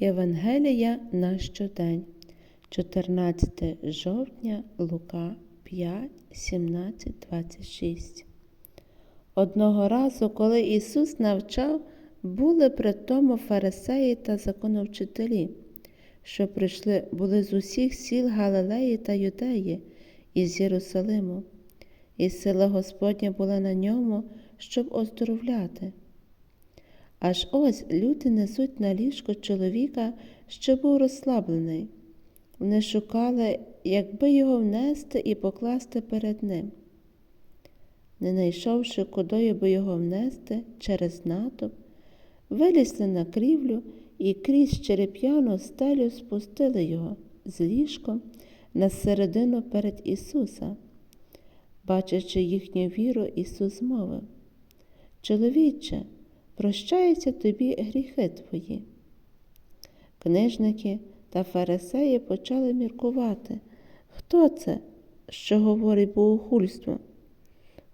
Євангелія на щодень, 14 жовтня, Лука 5, 17, 26. Одного разу, коли Ісус навчав, були при тому фарисеї та законовчителі, що прийшли були з усіх сіл Галилеї та Юдеї і з Єрусалиму, і сила Господня була на ньому, щоб оздоровляти. Аж ось люди несуть на ліжко чоловіка, що був розслаблений. Вони шукали, якби його внести і покласти перед ним. Не знайшовши, кудою би його внести через натовп, вилізли на крівлю і крізь череп'яну стелю спустили його з ліжком на середину перед Ісуса. Бачачи їхню віру, Ісус мовив Чоловіче, прощаються тобі гріхи твої. Книжники та фарисеї почали міркувати, хто це, що говорить богохульство,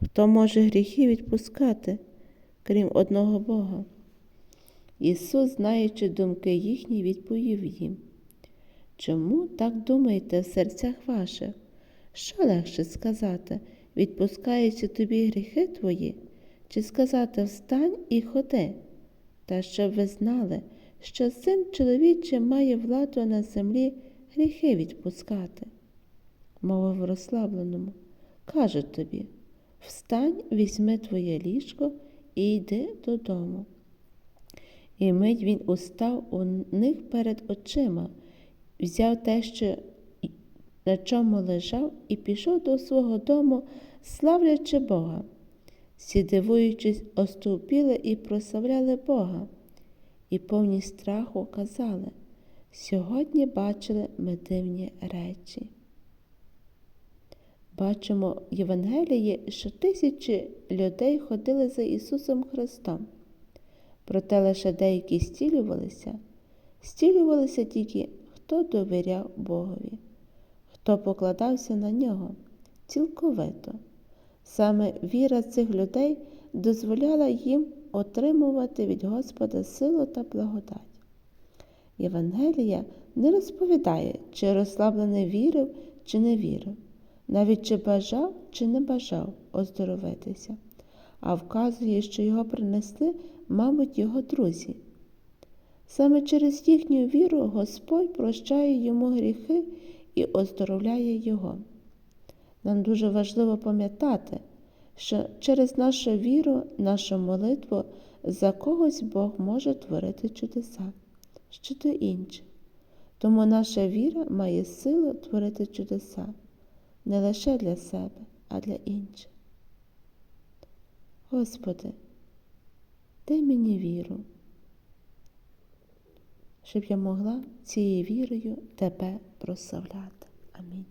хто може гріхи відпускати, крім одного Бога. Ісус, знаючи думки їхні, відповів їм. Чому так думаєте в серцях ваших? Що легше сказати, відпускаються тобі гріхи твої, чи сказати встань і ходи, та щоб ви знали, що син чоловічий має владу на землі гріхи відпускати. Мовив розслабленому, каже тобі Встань, візьми твоє ліжко і йди додому. І мить він устав у них перед очима, взяв те, що на чому лежав, і пішов до свого дому, славлячи Бога. Всі, дивуючись, остовпіли і прославляли Бога, і повні страху казали сьогодні бачили ми дивні речі. Бачимо в Євангелії, що тисячі людей ходили за Ісусом Христом, проте лише деякі стілювалися, стілювалися тільки, хто довіряв Богові, хто покладався на нього цілковито. Саме віра цих людей дозволяла їм отримувати від Господа силу та благодать. Євангелія не розповідає, чи розслаблений вірив, чи не вірив, навіть чи бажав, чи не бажав оздоровитися, а вказує, що його принесли, мабуть, його друзі. Саме через їхню віру Господь прощає йому гріхи і оздоровляє його. Нам дуже важливо пам'ятати, що через нашу віру, нашу молитву за когось Бог може творити чудеса, що то інше. Тому наша віра має силу творити чудеса не лише для себе, а для інших. Господи, дай мені віру, щоб я могла цією вірою Тебе прославляти. Амінь.